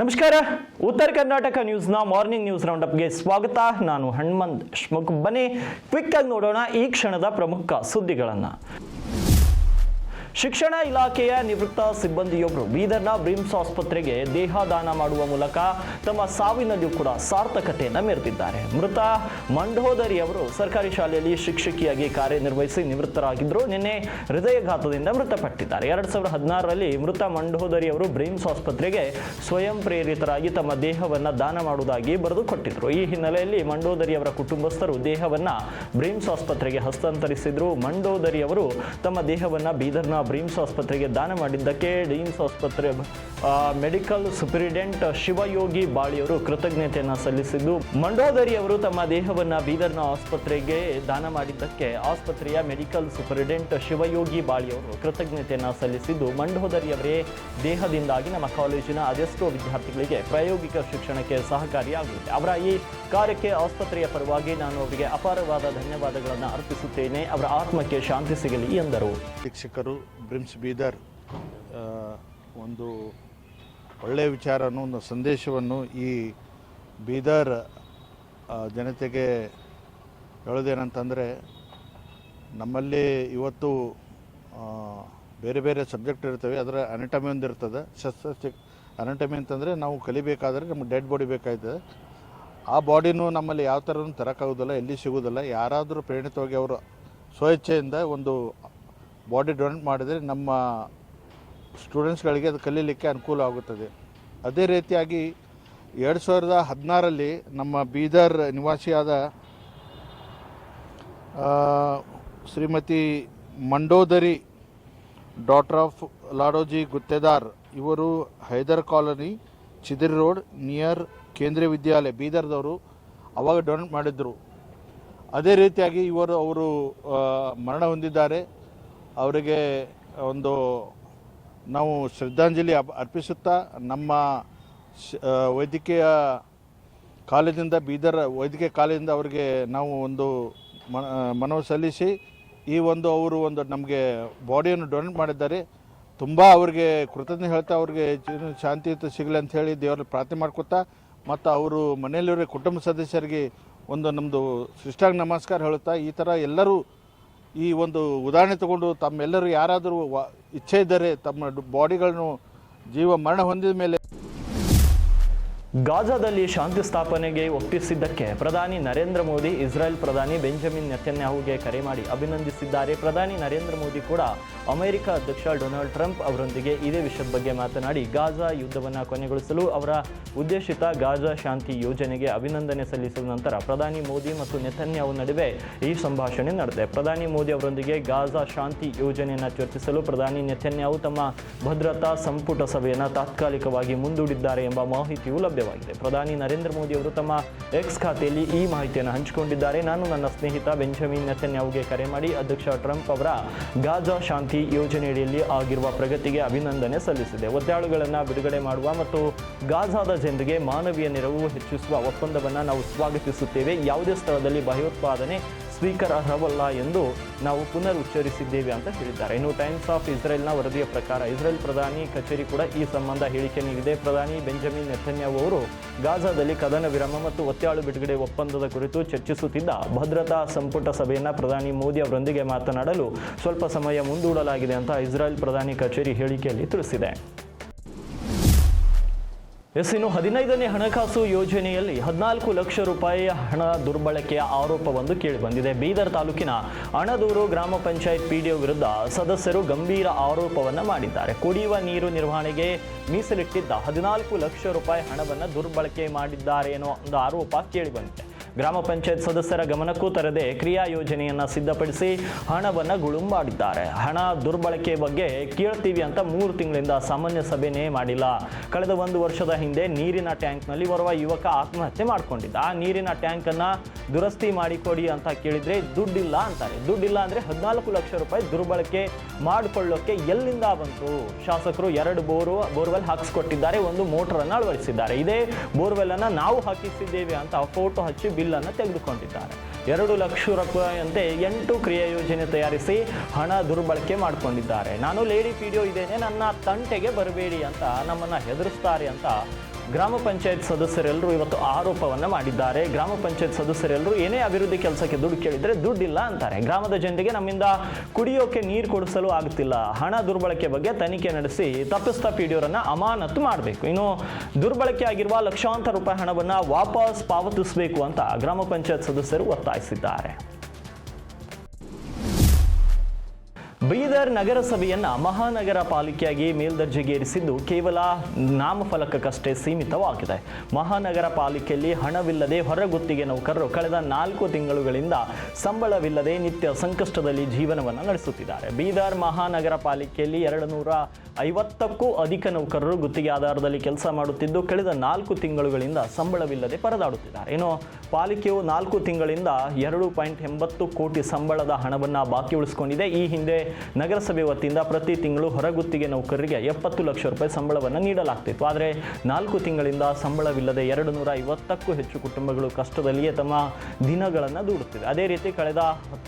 ನಮಸ್ಕಾರ. ಉತ್ತರ ಕರ್ನಾಟಕ ನ್ಯೂಸ್ನ morning news ರೌಂಡಪ್ಗೆ ಸ್ವಾಗತ. ನಾನು ಹನುಮಂತ್. ಶ್ಮುಖ್ ಬನ್ನಿ. ಕ್ವಿಕ್ ಆಗಿ ನೋಡೋಣ ಈ ಕ್ಷಣದ ಪ್ರಮುಖ ಸುದ್ದಿಗಳನ್ನು. ಶಿಕ್ಷಣ ಇಲಾಖೆಯ ನಿವೃತ್ತ ಸಿಬ್ಬಂದಿಯೊಬ್ಬರು ಬೀದರ್ನ ಬ್ರಿಮ್ಸ್ ಆಸ್ಪತ್ರೆಗೆ ದೇಹ ದಾನ ಮಾಡುವ ಮೂಲಕ ತಮ್ಮ ಸಾವಿನಲ್ಲಿಯೂ ಕೂಡ ಸಾರ್ಥಕತೆಯನ್ನು ಮೆರೆದಿದ್ದಾರೆ. ಮೃತ ಮಂಡೋದರಿ ಅವರು ಸರ್ಕಾರಿ ಶಾಲೆಯಲ್ಲಿ ಶಿಕ್ಷಕಿಯಾಗಿ ಕಾರ್ಯನಿರ್ವಹಿಸಿ ನಿವೃತ್ತರಾಗಿದ್ದರು. ನಿನ್ನೆ ಹೃದಯಘಾತದಿಂದ ಮೃತಪಟ್ಟಿದ್ದಾರೆ. ಎರಡು ಸಾವಿರದ ಹದಿನಾರರಲ್ಲಿ ಮೃತ ಮಂಡೋದರಿ ಅವರು ಬ್ರಿಮ್ಸ್ ಆಸ್ಪತ್ರೆಗೆ ಸ್ವಯಂ ಪ್ರೇರಿತರಾಗಿ ತಮ್ಮ ದೇಹವನ್ನು ದಾನ ಮಾಡುವುದಾಗಿ ಬರೆದುಕೊಟ್ಟಿದ್ರು ಈ ಹಿನ್ನೆಲೆಯಲ್ಲಿ ಮಂಡೋದರಿ ಅವರ ಕುಟುಂಬಸ್ಥರು ದೇಹವನ್ನು ಬ್ರಿಮ್ಸ್ ಆಸ್ಪತ್ರೆಗೆ ಹಸ್ತಾಂತರಿಸಿದ್ರು. ಮಂಡೋದರಿ ಅವರು ತಮ್ಮ ದೇಹವನ್ನು ಬೀದರ್ನ ಬ್ರಿಮ್ಸ್ ಆಸ್ಪತ್ರೆಗೆ ದಾನ ಮಾಡಿದ್ದಕ್ಕೆ ಡೀಮ್ಸ್ ಆಸ್ಪತ್ರೆ ಮೆಡಿಕಲ್ ಸುಪ್ರಿಡೆಂಟ್ ಶಿವಯೋಗಿ ಬಾಳಿಯವರು ಕೃತಜ್ಞತೆಯನ್ನು ಸಲ್ಲಿಸಿದ್ದು ಮಂಡೋದರಿ ಅವರು ತಮ್ಮ ದೇಹವನ್ನು ಬೀದರ್ನ ಆಸ್ಪತ್ರೆಗೆ ದಾನ ಮಾಡಿದ್ದಕ್ಕೆ ಆಸ್ಪತ್ರೆಯ ಮೆಡಿಕಲ್ ಸೂಪರಿಡೆಂಟ್ ಶಿವಯೋಗಿ ಬಾಳಿಯವರು ಕೃತಜ್ಞತೆಯನ್ನು ಸಲ್ಲಿಸಿದ್ದು, ಮಂಡೋದರಿಯವರೇ ದೇಹದಿಂದಾಗಿ ನಮ್ಮ ಕಾಲೇಜಿನ ಅದೆಷ್ಟೋ ವಿದ್ಯಾರ್ಥಿಗಳಿಗೆ ಪ್ರಾಯೋಗಿಕ ಶಿಕ್ಷಣಕ್ಕೆ ಸಹಕಾರಿಯಾಗಲಿದೆ. ಅವರ ಈ ಕಾರ್ಯಕ್ಕೆ ಆಸ್ಪತ್ರೆಯ ಪರವಾಗಿ ನಾನು ಅವರಿಗೆ ಅಪಾರವಾದ ಧನ್ಯವಾದಗಳನ್ನು ಅರ್ಪಿಸುತ್ತೇನೆ. ಅವರ ಆತ್ಮಕ್ಕೆ ಶಾಂತಿ ಸಿಗಲಿ ಎಂದರು. ಶಿಕ್ಷಕರು ಬ್ರಿಮ್ಸ್ ಬೀದರ್ ಒಂದು ಒಳ್ಳೆಯ ವಿಚಾರನೂ ಒಂದು ಸಂದೇಶವನ್ನು ಈ ಬೀದರ್ ಜನತೆಗೆ ಹೇಳೋದೇನಂತಂದರೆ ನಮ್ಮಲ್ಲಿ ಇವತ್ತು ಬೇರೆ ಬೇರೆ ಸಬ್ಜೆಕ್ಟ್ ಇರ್ತವೆ, ಅದರ ಅನಟಮಿ ಒಂದು ಇರ್ತದೆ. ಶಸ್ತ್ರ ಅನಟಮಿ ಅಂತಂದರೆ ನಾವು ಕಲಿಬೇಕಾದ್ರೆ ನಮ್ಗೆ ಡೆಡ್ ಬಾಡಿ ಬೇಕಾಯ್ತದೆ. ಆ ಬಾಡಿನೂ ನಮ್ಮಲ್ಲಿ ಯಾವ ಥರನೂ ತರೋಕ್ಕಾಗೋದಿಲ್ಲ ಎಲ್ಲಿ ಸಿಗೋದಿಲ್ಲ ಯಾರಾದರೂ ಪ್ರೇರಿತವಾಗಿ ಅವರು ಸ್ವಇಚ್ಛೆಯಿಂದ ಒಂದು ಬಾಡಿ ಡೊನೇಟ್ ಮಾಡಿದರೆ ನಮ್ಮ ಸ್ಟೂಡೆಂಟ್ಸ್ಗಳಿಗೆ ಅದು ಕಲೀಲಿಕ್ಕೆ ಅನುಕೂಲ ಆಗುತ್ತದೆ. ಅದೇ ರೀತಿಯಾಗಿ ಎರಡು ಸಾವಿರದ ಹದಿನಾರಲ್ಲಿ ನಮ್ಮ ಬೀದರ್ ನಿವಾಸಿಯಾದ ಶ್ರೀಮತಿ ಮಂಡೋದರಿ ಡಾಟರ್ ಆಫ್ ಲಾಡೋಜಿ ಗುತ್ತೇದಾರ್, ಇವರು Haidar colony, Chidri road, near Kendriya Vidyalaya, ಬೀದರ್ದವರು ಅವಾಗ ಡೊನೇಟ್ ಮಾಡಿದ್ದರು ಅದೇ ರೀತಿಯಾಗಿ ಇವರು, ಅವರು ಮರಣ ಹೊಂದಿದ್ದಾರೆ. ಅವರಿಗೆ ಒಂದು ನಾವು ಶ್ರದ್ಧಾಂಜಲಿ ಅರ್ಪಿಸುತ್ತಾ ನಮ್ಮ ವೈದ್ಯಕೀಯ ಕಾಲೇಜಿಂದ ಬೀದರ್ ವೈದ್ಯಕೀಯ ಕಾಲೇಜಿಂದ ಅವರಿಗೆ ನಾವು ಒಂದು ಮನವಿ ಸಲ್ಲಿಸಿ ಈ ಒಂದು ಅವರು ಒಂದು ನಮಗೆ ಬಾಡಿಯನ್ನು ಡೊನೇಟ್ ಮಾಡಿದ್ದಾರೆ. ತುಂಬ ಅವರಿಗೆ ಕೃತಜ್ಞತೆ ಹೇಳ್ತಾ ಅವ್ರಿಗೆ ಶಾಂತಿಯುತ ಸಿಗಲಿ ಅಂತ ಹೇಳಿ ದೇವರಲ್ಲಿ ಪ್ರಾರ್ಥನೆ ಮಾಡ್ಕೊತಾ ಮತ್ತು ಅವರು ಮನೆಯಲ್ಲಿರೋ ಕುಟುಂಬ ಸದಸ್ಯರಿಗೆ ಒಂದು ನಮ್ಮದು ಶಿಷ್ಟಾಂಗ ನಮಸ್ಕಾರ ಹೇಳುತ್ತಾ ಈ ಥರ ಎಲ್ಲರೂ ಈ ಒಂದು ಉದಾಹರಣೆ ತಗೊಂಡು ತಮ್ಮೆಲ್ಲರೂ ಯಾರಾದರೂ ಇಚ್ಛೆ ಇದ್ದರೆ ತಮ್ಮ ಬಾಡಿಗಳನ್ನು ಜೀವ ಮರಣ ಹೊಂದಿದ ಮೇಲೆ ಗಾಜಾದಲ್ಲಿ ಶಾಂತಿ ಸ್ಥಾಪನೆಗೆ ಒಪ್ಪಿಸಿದ್ದಕ್ಕೆ ಪ್ರಧಾನಿ ನರೇಂದ್ರ ಮೋದಿ ಇಸ್ರೇಲ್ ಪ್ರಧಾನಿ ಬೆಂಜಮಿನ್ ನೆತನ್ಯಾಹುಗೆ ಕರೆ ಮಾಡಿ ಅಭಿನಂದಿಸಿದ್ದಾರೆ. ಪ್ರಧಾನಿ ನರೇಂದ್ರ ಮೋದಿ ಕೂಡ ಅಮೆರಿಕ ಅಧ್ಯಕ್ಷ ಡೊನಾಲ್ಡ್ ಟ್ರಂಪ್ ಅವರೊಂದಿಗೆ ಇದೇ ವಿಷಯದ ಬಗ್ಗೆ ಮಾತನಾಡಿ, ಗಾಜಾ ಯುದ್ಧವನ್ನು ಕೊನೆಗೊಳಿಸಲು ಅವರ ಉದ್ದೇಶಿತ ಗಾಜಾ ಶಾಂತಿ ಯೋಜನೆಗೆ ಅಭಿನಂದನೆ ಸಲ್ಲಿಸಿದ ನಂತರ ಪ್ರಧಾನಿ ಮೋದಿ ಮತ್ತು ನೆತನ್ಯಾಹು ನಡುವೆ ಈ ಸಂಭಾಷಣೆ ನಡೆದಿದೆ. ಪ್ರಧಾನಿ ಮೋದಿ ಅವರೊಂದಿಗೆ ಗಾಜಾ ಶಾಂತಿ ಯೋಜನೆಯನ್ನು ಚರ್ಚಿಸಲು ಪ್ರಧಾನಿ ನೆತನ್ಯಾಹು ತಮ್ಮ ಭದ್ರತಾ ಸಂಪುಟ ಸಭೆಯನ್ನು ತಾತ್ಕಾಲಿಕವಾಗಿ ಮುಂದೂಡಿದ್ದಾರೆ ಎಂಬ ಮಾಹಿತಿಯೂ ಲಭ್ಯವಾಗಿದೆ ಪ್ರಧಾನಿ ನರೇಂದ್ರ ಮೋದಿ ಅವರು ತಮ್ಮ ಎಕ್ಸ್ ಖಾತೆಯಲ್ಲಿ ಈ ಮಾಹಿತಿಯನ್ನು ಹಂಚಿಕೊಂಡಿದ್ದಾರೆ. ನಾನು ನನ್ನ ಸ್ನೇಹಿತ ಬೆಂಜಮಿನ್ ನೆತನ್ಯಾವ್ಗೆ ಕರೆ ಮಾಡಿ, ಅಧ್ಯಕ್ಷ ಟ್ರಂಪ್ ಅವರ ಗಾಜಾ ಶಾಂತಿ ಯೋಜನೆಯಡಿಯಲ್ಲಿ ಆಗಿರುವ ಪ್ರಗತಿಗೆ ಅಭಿನಂದನೆ ಸಲ್ಲಿಸಿದೆ. ಒತ್ತಾಳುಗಳನ್ನು ಬಿಡುಗಡೆ ಮಾಡುವ ಮತ್ತು ಗಾಜಾದ ಜನರಿಗೆ ಮಾನವೀಯ ನೆರವು ಹೆಚ್ಚಿಸುವ ಒಪ್ಪಂದವನ್ನು ನಾವು ಸ್ವಾಗತಿಸುತ್ತೇವೆ. ಯಾವುದೇ ಸ್ಥಳದಲ್ಲಿ ಭಯೋತ್ಪಾದನೆ ಸ್ವೀಕಾರಾರ್ಹವಲ್ಲ ಎಂದು ನಾವು ಪುನರ್ ಉಚ್ಚರಿಸಿದ್ದೇವೆ ಅಂತ ಹೇಳಿದ್ದಾರೆ. ಇನ್ನು ಟೈಮ್ಸ್ ಆಫ್ ಇಸ್ರೇಲ್ನ ವರದಿಯ ಪ್ರಕಾರ ಇಸ್ರೇಲ್ ಪ್ರಧಾನಿ ಕಚೇರಿ ಕೂಡ ಈ ಸಂಬಂಧ ಹೇಳಿಕೆ ನೀಡಿದೆ. ಪ್ರಧಾನಿ ಬೆಂಜಮಿನ್ ನೆಥನ್ಯಾವ್ ಅವರು ಗಾಜಾದಲ್ಲಿ ಕದನ ವಿರಾಮ ಮತ್ತು ಒತ್ತಾಳು ಬಿಡುಗಡೆ ಒಪ್ಪಂದದ ಕುರಿತು ಚರ್ಚಿಸುತ್ತಿದ್ದ ಭದ್ರತಾ ಸಂಪುಟ ಸಭೆಯನ್ನು ಪ್ರಧಾನಿ ಮೋದಿ ಅವರೊಂದಿಗೆ ಮಾತನಾಡಲು ಸ್ವಲ್ಪ ಸಮಯ ಮುಂದೂಡಲಾಗಿದೆ ಅಂತ ಇಸ್ರೇಲ್ ಪ್ರಧಾನಿ ಕಚೇರಿ ಹೇಳಿಕೆಯಲ್ಲಿ ತಿಳಿಸಿದೆ. ಎಸ್ ಇನ್ನು ಹದಿನೈದನೇ ಹಣಕಾಸು ಯೋಜನೆಯಲ್ಲಿ ಹದಿನಾಲ್ಕು ಲಕ್ಷ ರೂಪಾಯಿ ಹಣ ದುರ್ಬಳಕೆಯ ಆರೋಪವೊಂದು ಕೇಳಿಬಂದಿದೆ ಬೀದರ್ ತಾಲೂಕಿನ ಅಣದೂರು ಗ್ರಾಮ ಪಂಚಾಯತ್ ಪಿಡಿಒ ವಿರುದ್ಧ ಸದಸ್ಯರು ಗಂಭೀರ ಆರೋಪವನ್ನು ಮಾಡಿದ್ದಾರೆ. ಕುಡಿಯುವ ನೀರು ನಿರ್ವಹಣೆಗೆ ಮೀಸಲಿಟ್ಟಿದ್ದ ಹದಿನಾಲ್ಕು ಲಕ್ಷ ರೂಪಾಯಿ ಹಣವನ್ನು ದುರ್ಬಳಕೆ ಮಾಡಿದ್ದಾರೆ ಎನ್ನುವ ಒಂದು ಆರೋಪ ಕೇಳಿಬಂದಿದೆ ಗ್ರಾಮ ಪಂಚಾಯತ್ ಸದಸ್ಯರ ಗಮನಕ್ಕೂ ತರದೆ ಕ್ರಿಯಾ ಯೋಜನೆಯನ್ನ ಸಿದ್ಧಪಡಿಸಿ ಹಣವನ್ನು ಗುಳುಂಬಾಡಿದ್ದಾರೆ. ಹಣ ದುರ್ಬಳಕೆ ಬಗ್ಗೆ ಕೇಳ್ತೀವಿ ಅಂತ ಮೂರು ತಿಂಗಳಿಂದ ಸಾಮಾನ್ಯ ಸಭೆನೇ ಮಾಡಿಲ್ಲ. ಕಳೆದ ಒಂದು ವರ್ಷದ ಹಿಂದೆ ನೀರಿನ ಟ್ಯಾಂಕ್ನಲ್ಲಿ ಬರುವ ಯುವಕ ಆತ್ಮಹತ್ಯೆ ಮಾಡ್ಕೊಂಡಿದ್ದ. ಆ ನೀರಿನ ಟ್ಯಾಂಕ್ ಅನ್ನ ದುರಸ್ತಿ ಮಾಡಿಕೊಡಿ ಅಂತ ಕೇಳಿದ್ರೆ ದುಡ್ಡಿಲ್ಲ ಅಂತಾರೆ. ದುಡ್ಡಿಲ್ಲ ಅಂದ್ರೆ ಹದಿನಾಲ್ಕು ಲಕ್ಷ ರೂಪಾಯಿ ದುರ್ಬಳಕೆ ಮಾಡಿಕೊಳ್ಳೋಕೆ ಎಲ್ಲಿಂದ ಬಂತು? ಶಾಸಕರು ಎರಡು ಬೋರು, ಬೋರ್ವೆಲ್ ಹಾಕಿಸ್ಕೊಟ್ಟಿದ್ದಾರೆ, ಒಂದು ಮೋಟರ್ ಅನ್ನ ಅಳವಡಿಸಿದ್ದಾರೆ. ಇದೇ ಬೋರ್ವೆಲ್ ಅನ್ನ ನಾವು ಹಾಕಿಸಿದ್ದೇವೆ ಅಂತ ಫೋಟೋ ಹಚ್ಚಿ ಬಿಲ್ ಅನ್ನು ತೆಗೆದುಕೊಂಡಿದ್ದಾರೆ. ಎರಡು ಲಕ್ಷ ರೂಪಾಯಿಯಂತೆ ಎಂಟು ಕ್ರಿಯಾ ಯೋಜನೆ ತಯಾರಿಸಿ ಹಣ ದುರ್ಬಳಕೆ ಮಾಡಿಕೊಂಡಿದ್ದಾರೆ. ನಾನು ಲೇಡಿ ಪಿ ಡಿ ಇದ್ದೇನೆ, ನನ್ನ ತಂಟೆಗೆ ಬರಬೇಡಿ ಅಂತ ನಮ್ಮನ್ನು ಹೆದರಿಸ್ತಾರೆ ಅಂತ ಗ್ರಾಮ ಪಂಚಾಯತ್ ಸದಸ್ಯರೆಲ್ಲರೂ ಇವತ್ತು ಆರೋಪವನ್ನು ಮಾಡಿದ್ದಾರೆ. ಗ್ರಾಮ ಪಂಚಾಯತ್ ಸದಸ್ಯರೆಲ್ಲರೂ ಏನೇ ಅಭಿವೃದ್ಧಿ ಕೆಲಸಕ್ಕೆ ದುಡ್ಡು ಕೇಳಿದರೆ ದುಡ್ಡಿಲ್ಲ ಅಂತಾರೆ. ಗ್ರಾಮದ ಜನರಿಗೆ ನಮ್ಮಿಂದ ಕುಡಿಯೋಕೆ ನೀರು ಕೊಡಿಸಲು ಆಗುತ್ತಿಲ್ಲ ಹಣ ದುರ್ಬಳಕೆ ಬಗ್ಗೆ ತನಿಖೆ ನಡೆಸಿ ತಪ್ಪಿಸ್ತಾ ಪಿಡಿಯೋರನ್ನು ಅಮಾನತು ಮಾಡಬೇಕು. ಇನ್ನು ದುರ್ಬಳಕೆ ಆಗಿರುವ ಲಕ್ಷಾಂತರ ರೂಪಾಯಿ ಹಣವನ್ನು ವಾಪಸ್ ಪಾವತಿಸಬೇಕು ಅಂತ ಗ್ರಾಮ ಪಂಚಾಯತ್ ಸದಸ್ಯರು ಒತ್ತಾಯಿಸಿದ್ದಾರೆ. ಬೀದರ್ ನಗರಸಭೆಯನ್ನ ಮಹಾನಗರ ಪಾಲಿಕೆಯಾಗಿ ಮೇಲ್ದರ್ಜೆಗೇರಿಸಿದ್ದು ಕೇವಲ ನಾಮಫಲಕಕ್ಕಷ್ಟೇ ಸೀಮಿತವಾಗಿದೆ. ಮಹಾನಗರ ಪಾಲಿಕೆಯಲ್ಲಿ ಹಣವಿಲ್ಲದೆ ಹೊರಗುತ್ತಿಗೆ ನೌಕರರು ಕಳೆದ ನಾಲ್ಕು ತಿಂಗಳುಗಳಿಂದ ಸಂಬಳವಿಲ್ಲದೆ ನಿತ್ಯ ಸಂಕಷ್ಟದಲ್ಲಿ ಜೀವನವನ್ನು ನಡೆಸುತ್ತಿದ್ದಾರೆ. ಬೀದರ್ ಮಹಾನಗರ ಪಾಲಿಕೆಯಲ್ಲಿ ಎರಡು ನೂರ ಐವತ್ತಕ್ಕೂ ಅಧಿಕ ನೌಕರರು ಗುತ್ತಿಗೆ ಆಧಾರದಲ್ಲಿ ಕೆಲಸ ಮಾಡುತ್ತಿದ್ದು, ಕಳೆದ ನಾಲ್ಕು ತಿಂಗಳುಗಳಿಂದ ಸಂಬಳವಿಲ್ಲದೆ ಪರದಾಡುತ್ತಿದ್ದಾರೆ. ಏನು ಪಾಲಿಕೆಯು ನಾಲ್ಕು ತಿಂಗಳಿಂದ ಎರಡು ಪಾಯಿಂಟ್ ಎಂಬತ್ತು ಕೋಟಿ ಸಂಬಳದ ಹಣವನ್ನು ಬಾಕಿ ಉಳಿಸಿಕೊಂಡಿದೆ. ಈ ಹಿಂದೆ ನಗರಸಭೆ ವತಿಯಿಂದ ಪ್ರತಿ ತಿಂಗಳು ಹೊರಗುತ್ತಿಗೆ ನೌಕರರಿಗೆ ಎಪ್ಪತ್ತು ಲಕ್ಷ ರೂಪಾಯಿ ಸಂಬಳವನ್ನು ನೀಡಲಾಗ್ತಿತ್ತು. ಆದರೆ ನಾಲ್ಕು ತಿಂಗಳಿಂದ ಸಂಬಳವಿಲ್ಲದೆ ಎರಡು ನೂರ ಐವತ್ತಕ್ಕೂ ಹೆಚ್ಚು ಕುಟುಂಬಗಳು ಕಷ್ಟದಲ್ಲಿಯೇ ತಮ್ಮ ದಿನಗಳನ್ನು ದೂಡುತ್ತಿದೆ ಅದೇ ರೀತಿ ಕಳೆದ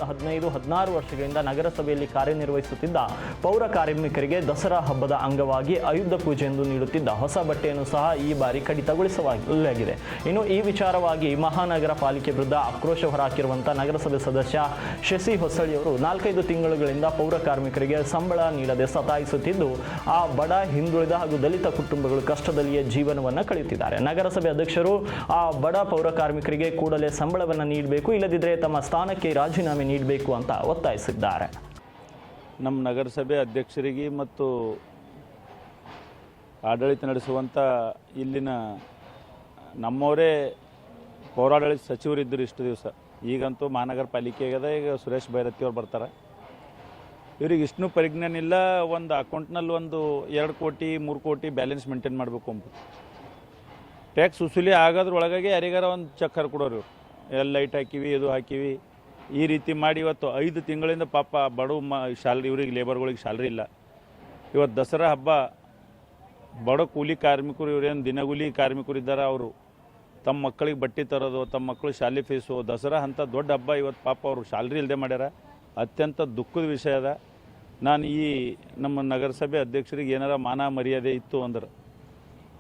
ಹದಿನೈದು, ಹದಿನಾರು ವರ್ಷಗಳಿಂದ ನಗರಸಭೆಯಲ್ಲಿ ಕಾರ್ಯನಿರ್ವಹಿಸುತ್ತಿದ್ದ ಪೌರ ಕಾರ್ಮಿಕರಿಗೆ ದಸರಾ ಹಬ್ಬದ ಅಂಗವಾಗಿ ಆಯುಧ ಎಂದು ನೀಡುತ್ತಿದ್ದ ಹೊಸ ಬಟ್ಟೆಯನ್ನು ಸಹ ಈ ಬಾರಿ ಕಡಿತಗೊಳಿಸಲಾಗಿದೆ ಇನ್ನು ಈ ವಿಚಾರವಾಗಿ ಮಹಾನಗರ ಪಾಲಿಕೆ ವಿರುದ್ಧ ಆಕ್ರೋಶ ಹೊರಹಾಕಿರುವಂತಹ ನಗರಸಭೆ ಸದಸ್ಯ ಶಶಿ ಹೊಸಳಿಯವರು ನಾಲ್ಕೈದು ತಿಂಗಳುಗಳಿಂದ ಪೌರ ಕಾರ್ಮಿಕರಿಗೆ ಸಂಬಳ ನೀಡದೆ ಸತಾಯಿಸುತ್ತಿದ್ದು, ಆ ಬಡ, ಹಿಂದುಳಿದ ಹಾಗೂ ದಲಿತ ಕುಟುಂಬಗಳು ಕಷ್ಟದಲ್ಲಿಯೇ ಜೀವನವನ್ನು ಕಳೆಯುತ್ತಿದ್ದಾರೆ. ನಗರಸಭೆ ಅಧ್ಯಕ್ಷರು ಆ ಬಡ ಪೌರ ಕಾರ್ಮಿಕರಿಗೆ ಕೂಡಲೇ ಸಂಬಳವನ್ನು ನೀಡಬೇಕು ಇಲ್ಲದಿದ್ದರೆ ತಮ್ಮ ಸ್ಥಾನಕ್ಕೆ ರಾಜೀನಾಮೆ ನೀಡಬೇಕು ಅಂತ ಒತ್ತಾಯಿಸಿದ್ದಾರೆ. ನಮ್ಮ ನಗರಸಭೆ ಅಧ್ಯಕ್ಷರಿಗೆ ಮತ್ತು ಆಡಳಿತ ನಡೆಸುವಂಥ ಇಲ್ಲಿನ ನಮ್ಮವರೇ ಪೌರಾಡಳಿತ ಸಚಿವರಿದ್ದರು ಇಷ್ಟು ದಿವಸ. ಈಗಂತೂ ಮಹಾನಗರ ಪಾಲಿಕೆಗದ ಈಗ ಸುರೇಶ್ ಭೈರತಿ ಅವ್ರು ಬರ್ತಾರೆ. ಇವ್ರಿಗೆ ಇಷ್ಟು ಪರಿಜ್ಞಾನ ಇಲ್ಲ ಒಂದು ಅಕೌಂಟ್ನಲ್ಲಿ ಒಂದು ಎರಡು ಕೋಟಿ, ಮೂರು ಕೋಟಿ ಬ್ಯಾಲೆನ್ಸ್ ಮೇಂಟೈನ್ ಮಾಡಬೇಕು ಅಂಬ ಟ್ಯಾಕ್ಸ್ ವಸೂಲಿ ಆಗೋದ್ರೊಳಗಾಗಿ ಯಾರಿಗಾರ ಒಂದು ಚೆಕ್ ಹರ್ಕೊಡೋರು ಎಲ್ಲ ಲೈಟ್ ಹಾಕಿವಿ, ಇದು ಹಾಕಿವಿ. ಈ ರೀತಿ ಮಾಡಿ ಇವತ್ತು ಐದು ತಿಂಗಳಿಂದ ಪಾಪ ಬಡ ಮ, ಶಾಲ್ರಿ, ಇವ್ರಿಗೆ ಲೇಬರ್ಗಳಿಗೆ ಶಾಲ್ರಿ ಇಲ್ಲ. ಇವತ್ತು ದಸರಾ ಹಬ್ಬ, ಬಡ ಕೂಲಿ ಕಾರ್ಮಿಕರು ಇವರೇನು ದಿನಗೂಲಿ ಕಾರ್ಮಿಕರು ಇದ್ದಾರೆ ಅವರು? ತಮ್ಮ ಮಕ್ಕಳಿಗೆ ಬಟ್ಟೆ ತರೋದು, ತಮ್ಮ ಮಕ್ಕಳು ಶಾಲೆ ಫೀಸು ದಸರಾ ಅಂತ ದೊಡ್ಡ ಹಬ್ಬ ಇವತ್ತು ಪಾಪ ಅವರು ಶಾಲ್ರಿ ಇಲ್ಲದೆ ಮಾಡ್ಯಾರ. ಅತ್ಯಂತ ದುಃಖದ ವಿಷಯ ಅದ. ನಾನು ಈ ನಮ್ಮ ನಗರಸಭೆ ಅಧ್ಯಕ್ಷರಿಗೆ ಏನಾರ ಮಾನ ಮರ್ಯಾದೆ ಇತ್ತು ಅಂದ್ರೆ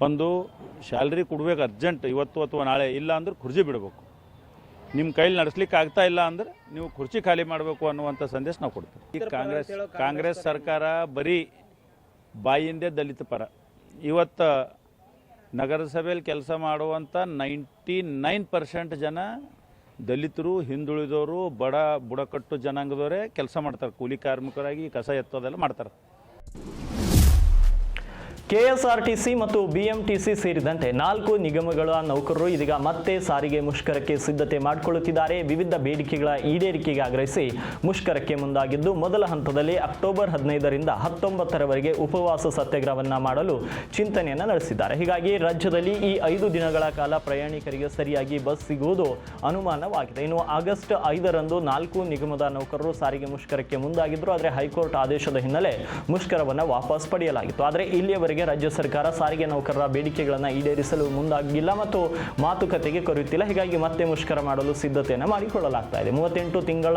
ಒಂದು ಸ್ಯಾಲ್ರಿ ಕೊಡ್ಬೇಕು ಅರ್ಜೆಂಟ್ ಇವತ್ತು ಅಥವಾ ನಾಳೆ ಇಲ್ಲ ಅಂದ್ರೆ ಕುರ್ಜಿ ಬಿಡಬೇಕು. ನಿಮ್ಮ ಕೈಲಿ ನಡೆಸ್ಲಿಕ್ಕೆ ಆಗ್ತಾ ಇಲ್ಲ ಅಂದ್ರೆ ನೀವು ಕುರ್ಚಿ ಖಾಲಿ ಮಾಡಬೇಕು ಅನ್ನುವಂಥ ಸಂದೇಶ ನಾವು ಕೊಡ್ತೀವಿ. ಈ ಕಾಂಗ್ರೆಸ್ ಕಾಂಗ್ರೆಸ್ ಸರ್ಕಾರ ಬರೀ ಬಾಯಿಂದೇ ದಲಿತ ಪರ. ಇವತ್ತು ನಗರಸಭೆಯಲ್ಲಿ ಕೆಲಸ ಮಾಡುವಂಥ ನೈಂಟಿ ನೈನ್ ಪರ್ಸೆಂಟ್ ಜನ ದಲಿತರು ಹಿಂದುಳಿದವರು ಬಡ ಬುಡಕಟ್ಟು ಜನಾಂಗದವರೇ ಕೆಲಸ ಮಾಡ್ತಾರೆ. ಕೂಲಿ ಕಾರ್ಮಿಕರಾಗಿ ಕಸ ಎತ್ತೋದೆಲ್ಲ ಮಾಡ್ತಾರೆ. ಕೆಎಸ್ಆರ್ಟಿಸಿ ಮತ್ತು ಬಿಎಂಟಿಸಿ ಸೇರಿದಂತೆ ನಾಲ್ಕು ನಿಗಮಗಳ ನೌಕರರು ಇದೀಗ ಮತ್ತೆ ಸಾರಿಗೆ ಮುಷ್ಕರಕ್ಕೆ ಸಿದ್ಧತೆ ಮಾಡಿಕೊಳ್ಳುತ್ತಿದ್ದಾರೆ. ವಿವಿಧ ಬೇಡಿಕೆಗಳ ಈಡೇರಿಕೆಗೆ ಆಗ್ರಹಿಸಿ ಮುಷ್ಕರಕ್ಕೆ ಮುಂದಾಗಿದ್ದು, ಮೊದಲ ಹಂತದಲ್ಲಿ ಅಕ್ಟೋಬರ್ ಹದಿನೈದರಿಂದ ಹತ್ತೊಂಬತ್ತರವರೆಗೆ ಉಪವಾಸ ಸತ್ಯಾಗ್ರಹವನ್ನ ಮಾಡಲು ಚಿಂತನೆಯನ್ನ ನಡೆಸಿದ್ದಾರೆ. ಹೀಗಾಗಿ ರಾಜ್ಯದಲ್ಲಿ ಈ ಐದು ದಿನಗಳ ಕಾಲ ಪ್ರಯಾಣಿಕರಿಗೆ ಸರಿಯಾಗಿ ಬಸ್ ಸಿಗುವುದು ಅನುಮಾನವಾಗಿದೆ. ಇನ್ನು ಆಗಸ್ಟ್ ಐದರಂದು ನಾಲ್ಕು ನಿಗಮದ ನೌಕರರು ಸಾರಿಗೆ ಮುಷ್ಕರಕ್ಕೆ ಮುಂದಾಗಿದ್ದರು ಆದರೆ ಹೈಕೋರ್ಟ್ ಆದೇಶದ ಹಿನ್ನೆಲೆ ಮುಷ್ಕರವನ್ನು ವಾಪಸ್ ಪಡೆಯಲಾಗಿತ್ತು. ಆದರೆ ಇಲ್ಲಿಯವರೆಗೆ ರಾಜ್ಯ ಸರ್ಕಾರ ಸಾರಿಗೆ ನೌಕರರ ಬೇಡಿಕೆಗಳನ್ನು ಈಡೇರಿಸಲು ಮುಂದಾಗಿಲ್ಲ ಮತ್ತು ಮಾತುಕತೆಗೆ ಕರೆಯುತ್ತಿಲ್ಲ. ಹೀಗಾಗಿ ಮತ್ತೆ ಮುಷ್ಕರ ಮಾಡಲು ಸಿದ್ಧತೆಯನ್ನು ಮಾಡಿಕೊಳ್ಳಲಾಗ್ತಾ ಇದೆ. ಮೂವತ್ತೆಂಟು ತಿಂಗಳ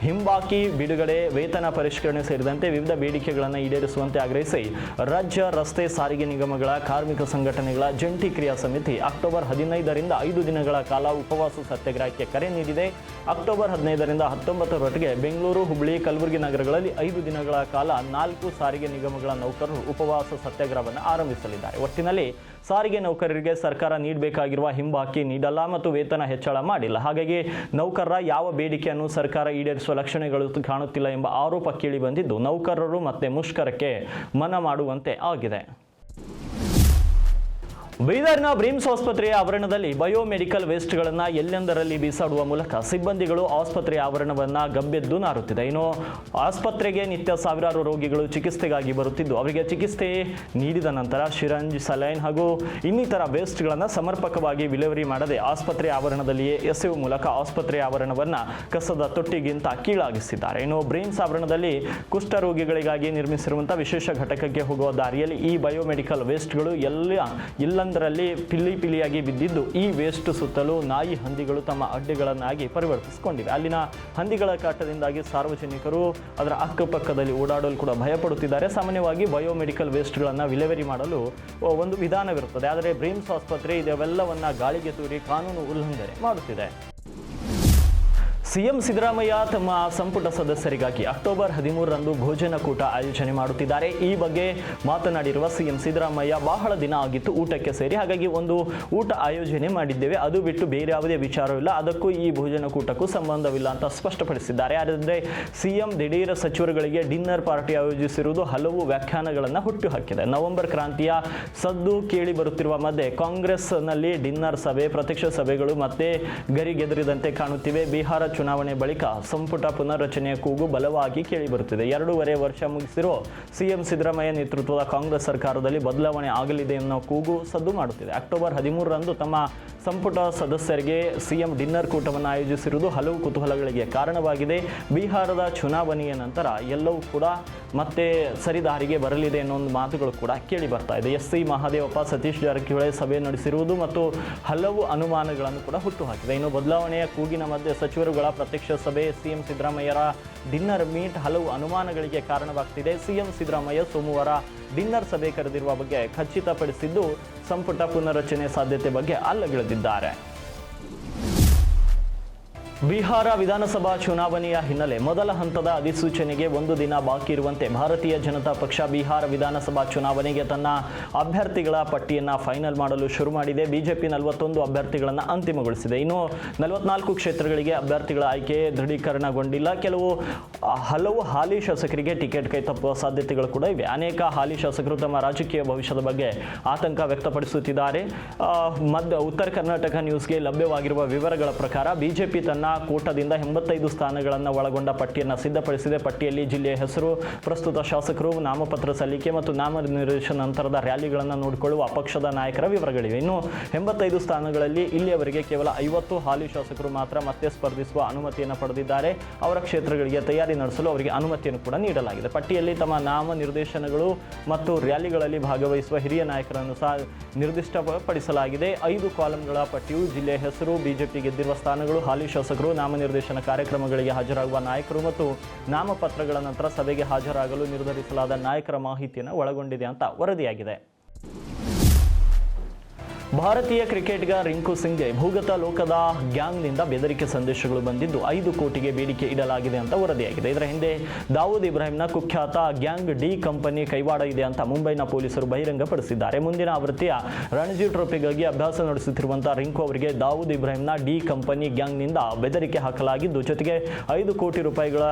ಹಿಂಬಾಕಿ ಬಿಡುಗಡೆ ವೇತನ ಪರಿಷ್ಕರಣೆ ಸೇರಿದಂತೆ ವಿವಿಧ ಬೇಡಿಕೆಗಳನ್ನು ಈಡೇರಿಸುವಂತೆ ಆಗ್ರಹಿಸಿ ರಾಜ್ಯ ರಸ್ತೆ ಸಾರಿಗೆ ನಿಗಮಗಳ ಕಾರ್ಮಿಕ ಸಂಘಟನೆಗಳ ಜಂಟಿ ಕ್ರಿಯಾ ಸಮಿತಿ ಅಕ್ಟೋಬರ್ ಹದಿನೈದರಿಂದ ಐದು ದಿನಗಳ ಕಾಲ ಉಪವಾಸ ಸತ್ಯಾಗ್ರಹಕ್ಕೆ ಕರೆ ನೀಡಿದೆ. ಅಕ್ಟೋಬರ್ ಹದಿನೈದರಿಂದ ಹತ್ತೊಂಬತ್ತರವರೆಗೆ ಬೆಂಗಳೂರು, ಹುಬ್ಬಳ್ಳಿ, ಕಲಬುರಗಿ ನಗರಗಳಲ್ಲಿ ಐದು ದಿನಗಳ ಕಾಲ ನಾಲ್ಕು ಸಾರಿಗೆ ನಿಗಮಗಳ ನೌಕರರು ಉಪವಾಸ ಸತ್ಯಾಗ್ರಹವನ್ನು ಆರಂಭಿಸಲಿದ್ದಾರೆ. ಒಟ್ಟಿನಲ್ಲಿ ಸಾರಿಗೆ ನೌಕರರಿಗೆ ಸರ್ಕಾರ ನೀಡಬೇಕಾಗಿರುವ ಹಿಂಬಾಕಿ ನೀಡಲ್ಲ ಮತ್ತು ವೇತನ ಹೆಚ್ಚಳ ಮಾಡಿಲ್ಲ. ಹಾಗಾಗಿ ನೌಕರರ ಯಾವ ಬೇಡಿಕೆಯನ್ನು ಸರ್ಕಾರ ಈಡೇರಿಸುವ ಲಕ್ಷಣಗಳು ಕಾಣುತ್ತಿಲ್ಲ ಎಂಬ ಆರೋಪ ಕೇಳಿ ಬಂದಿದ್ದು, ನೌಕರರು ಮತ್ತೆ ಮುಷ್ಕರಕ್ಕೆ ಮನ ಮಾಡುವಂತೆ ಆಗಿದೆ. ಬೀದರ್ನ ಬ್ರಿಮ್ಸ್ ಆಸ್ಪತ್ರೆಯ ಆವರಣದಲ್ಲಿ ಬಯೋಮೆಡಿಕಲ್ ವೇಸ್ಟ್ಗಳನ್ನು ಎಲ್ಲೆಂದರಲ್ಲಿ ಬೀಸಾಡುವ ಮೂಲಕ ಸಿಬ್ಬಂದಿಗಳು ಆಸ್ಪತ್ರೆಯ ಆವರಣವನ್ನು ಗಬ್ಬೆದ್ದು ನಾರುತ್ತಿದೆ. ಇನ್ನು ಆಸ್ಪತ್ರೆಗೆ ನಿತ್ಯ ಸಾವಿರಾರು ರೋಗಿಗಳು ಚಿಕಿತ್ಸೆಗಾಗಿ ಬರುತ್ತಿದ್ದು, ಅವರಿಗೆ ಚಿಕಿತ್ಸೆ ನೀಡಿದ ನಂತರ ಶಿರಂಜ್ ಸಲೈನ್ ಹಾಗೂ ಇನ್ನಿತರ ವೇಸ್ಟ್ಗಳನ್ನು ಸಮರ್ಪಕವಾಗಿ ವಿಲೇವರಿ ಮಾಡದೆ ಆಸ್ಪತ್ರೆ ಆವರಣದಲ್ಲಿಯೇ ಎಸೆಯುವ ಮೂಲಕ ಆಸ್ಪತ್ರೆಯ ಆವರಣವನ್ನು ಕಸದ ತೊಟ್ಟಿಗಿಂತ ಕೀಳಾಗಿಸಿದ್ದಾರೆ. ಇನ್ನು ಬ್ರೇನ್ಸ್ ಆವರಣದಲ್ಲಿ ಕುಷ್ಠರೋಗಿಗಳಿಗಾಗಿ ನಿರ್ಮಿಸಿರುವಂಥ ವಿಶೇಷ ಘಟಕಕ್ಕೆ ಹೋಗುವ ದಾರಿಯಲ್ಲಿ ಈ ಬಯೋಮೆಡಿಕಲ್ ವೇಸ್ಟ್ಗಳು ಎಲ್ಲ ಎಲ್ಲ ಅಲ್ಲೊಂದರಲ್ಲಿ ಪಿಲಿ ಪಿಲಿಯಾಗಿ ಬಿದ್ದಿದ್ದು, ಈ ವೇಸ್ಟ್ ಸುತ್ತಲೂ ನಾಯಿ ಹಂದಿಗಳು ತಮ್ಮ ಅಡ್ಡೆಗಳನ್ನಾಗಿ ಪರಿವರ್ತಿಸಿಕೊಂಡಿವೆ. ಅಲ್ಲಿನ ಹಂದಿಗಳ ಕಾಟದಿಂದಾಗಿ ಸಾರ್ವಜನಿಕರು ಅದರ ಅಕ್ಕಪಕ್ಕದಲ್ಲಿ ಓಡಾಡಲು ಕೂಡ ಭಯಪಡುತ್ತಿದ್ದಾರೆ. ಸಾಮಾನ್ಯವಾಗಿ ಬಯೋಮೆಡಿಕಲ್ ವೇಸ್ಟ್ಗಳನ್ನು ವಿಲೇವರಿ ಮಾಡಲು ಒಂದು ವಿಧಾನವಿರುತ್ತದೆ. ಆದರೆ ಬ್ರೀಮ್ಸ್ ಆಸ್ಪತ್ರೆ ಇದೆಲ್ಲವನ್ನ ಗಾಳಿಗೆ ತೂರಿ ಕಾನೂನು ಉಲ್ಲಂಘನೆ ಮಾಡುತ್ತಿದೆ. ಸಿಎಂ ಸಿದ್ದರಾಮಯ್ಯ ತಮ್ಮ ಸಂಪುಟ ಸದಸ್ಯರಿಗಾಗಿ ಅಕ್ಟೋಬರ್ ಹದಿಮೂರರಂದು ಭೋಜನ ಕೂಟ ಆಯೋಜನೆ ಮಾಡುತ್ತಿದ್ದಾರೆ. ಈ ಬಗ್ಗೆ ಮಾತನಾಡಿರುವ ಸಿಎಂ ಸಿದ್ದರಾಮಯ್ಯ, ಬಹಳ ದಿನ ಆಗಿತ್ತು ಊಟಕ್ಕೆ ಸೇರಿ. ಹಾಗಾಗಿ ಒಂದು ಊಟ ಆಯೋಜನೆ ಮಾಡಿದ್ದೇವೆ. ಅದು ಬಿಟ್ಟು ಬೇರೆ ಯಾವುದೇ ವಿಚಾರವಿಲ್ಲ ಅದಕ್ಕೂ ಈ ಭೋಜನ ಕೂಟಕ್ಕೂ ಸಂಬಂಧವಿಲ್ಲ ಅಂತ ಸ್ಪಷ್ಟಪಡಿಸಿದ್ದಾರೆ. ಆದರೆ ಸಿಎಂ ದಿಢೀರ ಸಚಿವರುಗಳಿಗೆ ಡಿನ್ನರ್ ಪಾರ್ಟಿ ಆಯೋಜಿಸಿರುವುದು ಹಲವು ವ್ಯಾಖ್ಯಾನಗಳನ್ನು ಹುಟ್ಟುಹಾಕಿದೆ. ನವೆಂಬರ್ ಕ್ರಾಂತಿಯ ಸದ್ದು ಕೇಳಿ ಬರುತ್ತಿರುವ ಮಧ್ಯೆ ಕಾಂಗ್ರೆಸ್ನಲ್ಲಿ ಡಿನ್ನರ್ ಸಭೆ, ಪ್ರತ್ಯಕ್ಷ ಸಭೆಗಳು ಮತ್ತೆ ಗರಿಗೆದರಿದಂತೆ ಕಾಣುತ್ತಿವೆ. ಬಿಹಾರ ಚುನಾವಣೆ ಬಳಿಕ ಸಂಪುಟ ಪುನರ್ರಚನೆಯ ಕೂಗು ಬಲವಾಗಿ ಕೇಳಿಬರುತ್ತಿದೆ. ಎರಡೂವರೆ ವರ್ಷ ಮುಗಿಸಿರೋ ಸಿಎಂ ಸಿದ್ದರಾಮಯ್ಯ ನೇತೃತ್ವದ ಕಾಂಗ್ರೆಸ್ ಸರ್ಕಾರದಲ್ಲಿ ಬದಲಾವಣೆ ಆಗಲಿದೆ ಅನ್ನೋ ಕೂಗು ಸದ್ದು ಮಾಡುತ್ತಿದೆ. ಅಕ್ಟೋಬರ್ ಹದಿಮೂರರಂದು ತಮ್ಮ ಸಂಪುಟ ಸದಸ್ಯರಿಗೆ ಸಿಎಂ ಡಿನ್ನರ್ ಕೂಟವನ್ನು ಆಯೋಜಿಸಿರುವುದು ಹಲವು ಕುತೂಹಲಗಳಿಗೆ ಕಾರಣವಾಗಿದೆ. ಬಿಹಾರದ ಚುನಾವಣೆಯ ನಂತರ ಎಲ್ಲವೂ ಕೂಡ ಮತ್ತೆ ಸರಿದಾರಿಗೆ ಬರಲಿದೆ ಅನ್ನೋ ಒಂದು ಮಾತುಗಳು ಕೂಡ ಕೇಳಿ ಬರ್ತಾ ಇದೆ. ಎಸ್ ಸಿ ಮಹಾದೇವಪ್ಪ, ಸತೀಶ್ ಜಾರಕಿಹೊಳಿ ಸಭೆ ನಡೆಸಿರುವುದು ಮತ್ತು ಹಲವು ಅನುಮಾನಗಳನ್ನು ಕೂಡ ಹುಟ್ಟುಹಾಕಿದೆ ಇನ್ನು ಬದಲಾವಣೆಯ ಕೂಗಿನ ಮಧ್ಯೆ ಸಚಿವರುಗಳ ಪ್ರತ್ಯಕ್ಷ ಸಭೆ, ಸಿಎಂ ಸಿದ್ದರಾಮಯ್ಯರ ಡಿನ್ನರ್ ಮೀಟ್ ಹಲವು ಅನುಮಾನಗಳಿಗೆ ಕಾರಣವಾಗ್ತಿದೆ. ಸಿಎಂ ಸಿದ್ದರಾಮಯ್ಯ ಸೋಮವಾರ ಡಿನ್ನರ್ ಸಭೆ ಕರೆದಿರುವ ಬಗ್ಗೆ ಖಚಿತಪಡಿಸಿದ್ದು, ಸಂಪುಟ ಪುನರ್ರಚನೆ ಸಾಧ್ಯತೆ ಬಗ್ಗೆ ಅಲ್ಲಗಿಳಿದಿದ್ದಾರೆ. ಬಿಹಾರ ವಿಧಾನಸಭಾ ಚುನಾವಣೆಯ ಹಿನ್ನೆಲೆ ಮೊದಲ ಹಂತದ ಅಧಿಸೂಚನೆಗೆ ಒಂದು ದಿನ ಬಾಕಿ ಇರುವಂತೆ ಭಾರತೀಯ ಜನತಾ ಪಕ್ಷ ಬಿಹಾರ ವಿಧಾನಸಭಾ ಚುನಾವಣೆಗೆ ತನ್ನ ಅಭ್ಯರ್ಥಿಗಳ ಪಟ್ಟಿಯನ್ನು ಫೈನಲ್ ಮಾಡಲು ಶುರು ಮಾಡಿದೆ. ಬಿಜೆಪಿ ನಲವತ್ತೊಂದು ಅಭ್ಯರ್ಥಿಗಳನ್ನು ಅಂತಿಮಗೊಳಿಸಿದೆ. ಇನ್ನು ನಲವತ್ನಾಲ್ಕು ಕ್ಷೇತ್ರಗಳಿಗೆ ಅಭ್ಯರ್ಥಿಗಳ ಆಯ್ಕೆ ದೃಢೀಕರಣಗೊಂಡಿಲ್ಲ. ಕೆಲವು ಹಲವು ಹಾಲಿ ಶಾಸಕರಿಗೆ ಟಿಕೆಟ್ ಕೈ ತಪ್ಪುವ ಸಾಧ್ಯತೆಗಳು ಕೂಡ ಇವೆ. ಅನೇಕ ಹಾಲಿ ಶಾಸಕರು ತಮ್ಮ ರಾಜಕೀಯ ಭವಿಷ್ಯದ ಬಗ್ಗೆ ಆತಂಕ ವ್ಯಕ್ತಪಡಿಸುತ್ತಿದ್ದಾರೆ. ಮಧ್ಯ, ಉತ್ತರ ಕರ್ನಾಟಕ ನ್ಯೂಸ್ಗೆ ಲಭ್ಯವಾಗಿರುವ ವಿವರಗಳ ಪ್ರಕಾರ ಬಿಜೆಪಿ ತನ್ನ ಕೂಟದಿಂದ ಎಂಬತ್ತೈದು ಸ್ಥಾನಗಳನ್ನು ಒಳಗೊಂಡ ಪಟ್ಟಿಯನ್ನು ಸಿದ್ಧಪಡಿಸಿದೆ. ಪಟ್ಟಿಯಲ್ಲಿ ಜಿಲ್ಲೆಯ ಹೆಸರು, ಪ್ರಸ್ತುತ ಶಾಸಕರು, ನಾಮಪತ್ರ ಸಲ್ಲಿಕೆ ಮತ್ತು ನಾಮನಿರ್ದೇಶನ ನಂತರದ ರ್ಯಾಲಿಗಳನ್ನು ನೋಡಿಕೊಳ್ಳುವ ಪಕ್ಷದ ನಾಯಕರ ವಿವರಗಳಿವೆ. ಇನ್ನು ಎಂಬತ್ತೈದು ಸ್ಥಾನಗಳಲ್ಲಿ ಇಲ್ಲಿಯವರೆಗೆ ಕೇವಲ ಐವತ್ತು ಹಾಲಿ ಶಾಸಕರು ಮಾತ್ರ ಮತ್ತೆ ಸ್ಪರ್ಧಿಸುವ ಅನುಮತಿಯನ್ನು ಪಡೆದಿದ್ದಾರೆ. ಅವರ ಕ್ಷೇತ್ರಗಳಿಗೆ ತಯಾರಿ ನಡೆಸಲು ಅವರಿಗೆ ಅನುಮತಿಯನ್ನು ಕೂಡ ನೀಡಲಾಗಿದೆ. ಪಟ್ಟಿಯಲ್ಲಿ ತಮ್ಮ ನಾಮ ನಿರ್ದೇಶನಗಳು ಮತ್ತು ರ್ಯಾಲಿಗಳಲ್ಲಿ ಭಾಗವಹಿಸುವ ಹಿರಿಯ ನಾಯಕರನ್ನು ಸಹ ನಿರ್ದಿಷ್ಟಪಡಿಸಲಾಗಿದೆ. ಐದು ಕಾಲಂಗಳ ಪಟ್ಟಿಯು ಜಿಲ್ಲೆಯ ಹೆಸರು, ಬಿಜೆಪಿ ಗೆದ್ದಿರುವ ಸ್ಥಾನಗಳು, ಹಾಲಿ ಶಾಸಕರು ನಾಮನಿರ್ದೇಶನ ಕಾರ್ಯಕ್ರಮಗಳಿಗೆ ಹಾಜರಾಗುವ ನಾಯಕರು ಮತ್ತು ನಾಮಪತ್ರಗಳ ನಂತರ ಸಭೆಗೆ ಹಾಜರಾಗಲು ನಿರ್ಧರಿಸಲಾದ ನಾಯಕರ ಮಾಹಿತಿಯನ್ನು ಒಳಗೊಂಡಿದೆ ಅಂತ ವರದಿಯಾಗಿದೆ. ಭಾರತೀಯ ಕ್ರಿಕೆಟ್ಗ ರಿಂಕು ಸಿಂಗ್ಗೆ ಭೂಗತ ಲೋಕದ ಗ್ಯಾಂಗ್ನಿಂದ ಬೆದರಿಕೆ ಸಂದೇಶಗಳು ಬಂದಿದ್ದು ಐದು ಕೋಟಿಗೆ ಬೇಡಿಕೆ ಇಡಲಾಗಿದೆ ಅಂತ ವರದಿಯಾಗಿದೆ. ಇದರ ಹಿಂದೆ ದಾವೂದ್ ಇಬ್ರಾಹಿಂನ ಕುಖ್ಯಾತ ಗ್ಯಾಂಗ್ ಡಿ ಕಂಪನಿ ಕೈವಾಡ ಇದೆ ಅಂತ ಮುಂಬೈನ ಪೊಲೀಸರು ಬಹಿರಂಗಪಡಿಸಿದ್ದಾರೆ. ಮುಂದಿನ ಆವೃತ್ತಿಯ ರಣಜಿ ಟ್ರೋಫಿಗಾಗಿ ಅಭ್ಯಾಸ ನಡೆಸುತ್ತಿರುವಂತಹ ರಿಂಕು ಅವರಿಗೆ ದಾವೂದ್ ಇಬ್ರಾಹಿಂನ ಡಿ ಕಂಪನಿ ಗ್ಯಾಂಗ್ನಿಂದ ಬೆದರಿಕೆ ಹಾಕಲಾಗಿದ್ದು, ಜೊತೆಗೆ ಐದು ಕೋಟಿ ರೂಪಾಯಿಗಳ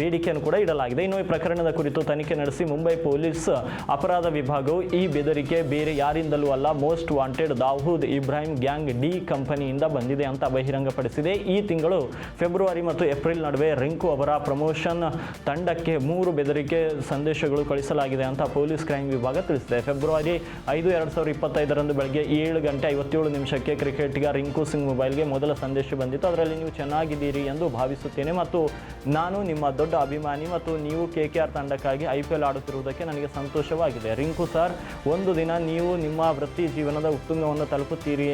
ಬೇಡಿಕೆಯನ್ನು ಕೂಡ ಇಡಲಾಗಿದೆ. ಇನ್ನು ಈ ಪ್ರಕರಣದ ಕುರಿತು ತನಿಖೆ ನಡೆಸಿ ಮುಂಬೈ ಪೊಲೀಸ್ ಅಪರಾಧ ವಿಭಾಗವು ಈ ಬೆದರಿಕೆ ಬೇರೆ ಯಾರಿಂದಲೂ ಅಲ್ಲ, most wanted Dawood Ibrahim gang D ಕಂಪನಿಯಿಂದ ಬಂದಿದೆ ಅಂತ ಬಹಿರಂಗಪಡಿಸಿದೆ. ಈ ತಿಂಗಳು ಫೆಬ್ರವರಿ ಮತ್ತು ಏಪ್ರಿಲ್ ನಡುವೆ ರಿಂಕು ಅವರ ಪ್ರಮೋಷನ್ ತಂಡಕ್ಕೆ ಮೂರು ಬೆದರಿಕೆ ಸಂದೇಶಗಳು ಕಳಿಸಲಾಗಿದೆ ಅಂತ ಪೊಲೀಸ್ ಕ್ರೈಮ್ ವಿಭಾಗ ತಿಳಿಸಿದೆ. ಫೆಬ್ರವರಿ ಐದು, ಎರಡು ಸಾವಿರದ ಇಪ್ಪತ್ತೈದರಂದು ಬೆಳಗ್ಗೆ ಏಳು ಗಂಟೆ ಐವತ್ತೇಳು ನಿಮಿಷಕ್ಕೆ ಕ್ರಿಕೆಟಿಗ ರಿಂಕು ಸಿಂಗ್ ಮೊಬೈಲ್ಗೆ ಮೊದಲ ಸಂದೇಶ ಬಂದಿತ್ತು. ಅದರಲ್ಲಿ ನೀವು ಚೆನ್ನಾಗಿದ್ದೀರಿ ಎಂದು ಭಾವಿಸುತ್ತೇನೆ ಮತ್ತು ನಾನು ನಿಮ್ಮ ದೊಡ್ಡ ಅಭಿಮಾನಿ ಮತ್ತು ನೀವು ಕೆ ಕೆ ಆರ್ ತಂಡಕ್ಕಾಗಿ ಐ ಪಿ ಎಲ್ ಆಡುತ್ತಿರುವುದಕ್ಕೆ ನನಗೆ ಸಂತೋಷವಾಗಿದೆ. ರಿಂಕು ಸರ್, ಒಂದು ದಿನ ನೀವು ನಿಮ್ಮ ವೃತ್ತಿ ಜೀವನದ ಉತ್ತುಂಗವನ್ನು ತಲುಪುತ್ತೀರಿ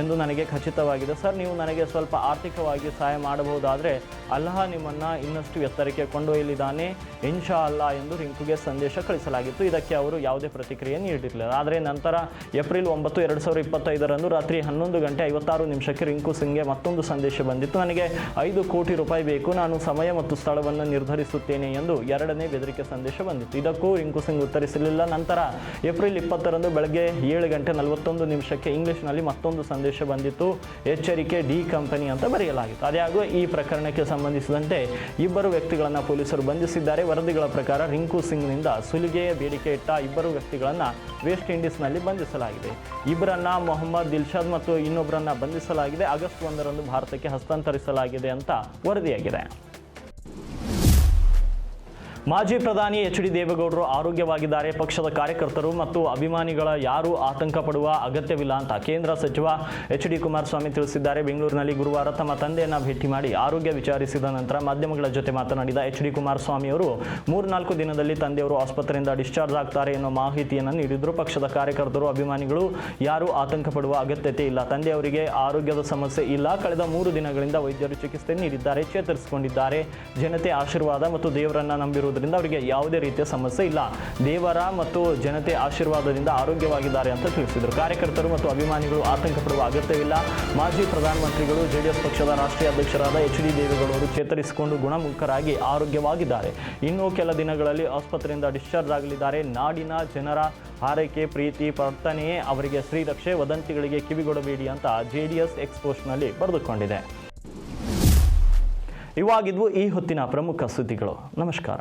ಎಂದು ನನಗೆ ಖಚಿತವಾಗಿದೆ. ಸರ್, ನೀವು ನನಗೆ ಸ್ವಲ್ಪ ಆರ್ಥಿಕವಾಗಿ ಸಹಾಯ ಮಾಡಬಹುದಾದರೆ ಅಲ್ಲಹ ನಿಮ್ಮನ್ನು ಇನ್ನಷ್ಟು ಎತ್ತರಕ್ಕೆ ಕೊಂಡೊಯ್ಯಲಿದ್ದಾನೆ. ಇನ್ಶಾ ಅಲ್ಲಾ ಎಂದು ರಿಂಕುಗೆ ಸಂದೇಶ ಕಳಿಸಲಾಗಿತ್ತು. ಇದಕ್ಕೆ ಅವರು ಯಾವುದೇ ಪ್ರತಿಕ್ರಿಯೆ ನೀಡಿರಲಿಲ್ಲ. ಆದರೆ ನಂತರ ಏಪ್ರಿಲ್ ಒಂಬತ್ತು, ಎರಡು ಸಾವಿರದ ಇಪ್ಪತ್ತೈದರಂದು ರಾತ್ರಿ ಹನ್ನೊಂದು ಗಂಟೆ ಐವತ್ತಾರು ನಿಮಿಷಕ್ಕೆ ರಿಂಕು ಸಿಂಗ್ಗೆ ಮತ್ತೊಂದು ಸಂದೇಶ ಬಂದಿತ್ತು. ನನಗೆ ಐದು ಕೋಟಿ ರೂಪಾಯಿ ಬೇಕು. ನಾನು ಸಮಯ ಮತ್ತು ಸ್ಥಳವನ್ನು ನಿರ್ಧರಿಸುತ್ತೇನೆ ಎಂದು ಎರಡನೇ ಬೆದರಿಕೆ ಸಂದೇಶ ಬಂದಿತ್ತು. ಇದಕ್ಕೂ ರಿಂಕು ಸಿಂಗ್ ಉತ್ತರಿಸಲಿಲ್ಲ. ನಂತರ ಏಪ್ರಿಲ್ ಇಪ್ಪತ್ತರಂದು ಬೆಳಗ್ಗೆ ಏಳು ಗಂಟೆ ನಲವತ್ತೊಂದು ನಿಮಿಷಕ್ಕೆ ಇಂಗ್ಲಿಷ್ನಲ್ಲಿ ಮತ್ತೊಂದು ಸಂದೇಶ ಬಂದಿತ್ತು. ಎಚ್ಚರಿಕೆ ಡಿ ಕಂಪನಿ ಅಂತ ಬರೆಯಲಾಗಿತ್ತು. ಅದ್ಯಾಗೂ ಈ ಪ್ರಕರಣಕ್ಕೆ ಸಂಬಂಧಿಸಿದಂತೆ ಇಬ್ಬರು ವ್ಯಕ್ತಿಗಳನ್ನು ಪೊಲೀಸರು ಬಂಧಿಸಿದ್ದಾರೆ. ವರದಿಗಳ ಪ್ರಕಾರ ರಿಂಕು ಸಿಂಗ್ನಿಂದ ಸುಲಿಗೆಯ ಬೇಡಿಕೆ ಇಟ್ಟ ಇಬ್ಬರು ವ್ಯಕ್ತಿಗಳನ್ನು ವೆಸ್ಟ್ ಇಂಡೀಸ್ನಲ್ಲಿ ಬಂಧಿಸಲಾಗಿದೆ. ಇಬ್ಬರನ್ನ ಮೊಹಮ್ಮದ್ ದಿಲ್ಶಾದ್ ಮತ್ತು ಇನ್ನೊಬ್ಬರನ್ನ ಬಂಧಿಸಲಾಗಿದೆ. ಆಗಸ್ಟ್ ಒಂದರಂದು ಭಾರತಕ್ಕೆ ಹಸ್ತಾಂತರಿಸಲಾಗಿದೆ ಅಂತ ವರದಿಯಾಗಿದೆ. ಮಾಜಿ ಪ್ರಧಾನಿ ಎಚ್ ಡಿ ದೇವೇಗೌಡರು ಆರೋಗ್ಯವಾಗಿದ್ದಾರೆ. ಪಕ್ಷದ ಕಾರ್ಯಕರ್ತರು ಮತ್ತು ಅಭಿಮಾನಿಗಳ ಯಾರೂ ಆತಂಕ ಪಡುವ ಅಗತ್ಯವಿಲ್ಲ ಅಂತ ಕೇಂದ್ರ ಸಚಿವ ಎಚ್ ಡಿ ಕುಮಾರಸ್ವಾಮಿ ತಿಳಿಸಿದ್ದಾರೆ. ಬೆಂಗಳೂರಿನಲ್ಲಿ ಗುರುವಾರ ತಮ್ಮ ತಂದೆಯನ್ನು ಭೇಟಿ ಮಾಡಿ ಆರೋಗ್ಯ ವಿಚಾರಿಸಿದ ನಂತರ ಮಾಧ್ಯಮಗಳ ಜೊತೆ ಮಾತನಾಡಿದ ಎಚ್ ಡಿ ಕುಮಾರಸ್ವಾಮಿ ಅವರು, ಮೂರ್ನಾಲ್ಕು ದಿನದಲ್ಲಿ ತಂದೆಯವರು ಆಸ್ಪತ್ರೆಯಿಂದ ಡಿಸ್ಚಾರ್ಜ್ ಆಗ್ತಾರೆ ಎನ್ನುವ ಮಾಹಿತಿಯನ್ನು ನೀಡಿದ್ರು. ಪಕ್ಷದ ಕಾರ್ಯಕರ್ತರು, ಅಭಿಮಾನಿಗಳು ಯಾರೂ ಆತಂಕ ಪಡುವ ಅಗತ್ಯತೆ ಇಲ್ಲ. ತಂದೆಯವರಿಗೆ ಆರೋಗ್ಯದ ಸಮಸ್ಯೆ ಇಲ್ಲ. ಕಳೆದ ಮೂರು ದಿನಗಳಿಂದ ವೈದ್ಯರು ಚಿಕಿತ್ಸೆ ನೀಡಿದ್ದಾರೆ, ಚೇತರಿಸಿಕೊಂಡಿದ್ದಾರೆ. ಜನತೆ ಆಶೀರ್ವಾದ ಮತ್ತು ದೇವರನ್ನ ನಂಬಿರುವುದರಿಂದ ಅವರಿಗೆ ಯಾವುದೇ ರೀತಿಯ ಸಮಸ್ಯೆ ಇಲ್ಲ. ದೇವರ ಮತ್ತು ಜನತೆ ಆಶೀರ್ವಾದದಿಂದ ಆರೋಗ್ಯವಾಗಿದ್ದಾರೆ ಅಂತ ತಿಳಿಸಿದರು. ಕಾರ್ಯಕರ್ತರು ಮತ್ತು ಅಭಿಮಾನಿಗಳು ಆತಂಕ ಪಡುವ ಅಗತ್ಯವಿಲ್ಲ. ಮಾಜಿ ಪ್ರಧಾನಮಂತ್ರಿಗಳು, ಜೆಡಿಎಸ್ ಪಕ್ಷದ ರಾಷ್ಟ್ರೀಯ ಅಧ್ಯಕ್ಷರಾದ ಎಚ್ ಡಿ ದೇವೇಗೌಡರು ಚೇತರಿಸಿಕೊಂಡು ಗುಣಮುಖರಾಗಿ ಆರೋಗ್ಯವಾಗಿದ್ದಾರೆ. ಇನ್ನು ಕೆಲ ದಿನಗಳಲ್ಲಿ ಆಸ್ಪತ್ರೆಯಿಂದ ಡಿಸ್ಚಾರ್ಜ್ ಆಗಲಿದ್ದಾರೆ. ನಾಡಿನ ಜನರ ಹಾರೈಕೆ, ಪ್ರೀತಿ, ಪ್ರಾರ್ಥನೆಯೇ ಅವರಿಗೆ ಶ್ರೀರಕ್ಷೆ. ವದಂತಿಗಳಿಗೆ ಕಿವಿಗೊಡಬೇಡಿ ಅಂತ ಜೆಡಿಎಸ್ ಎಕ್ಸ್ಪೋಸ್ಟ್ನಲ್ಲಿ ಬರೆದುಕೊಂಡಿದೆ. ಇವಾಗಿದ್ವು ಈ ಹೊತ್ತಿನ ಪ್ರಮುಖ ಸುದ್ದಿಗಳು. ನಮಸ್ಕಾರ.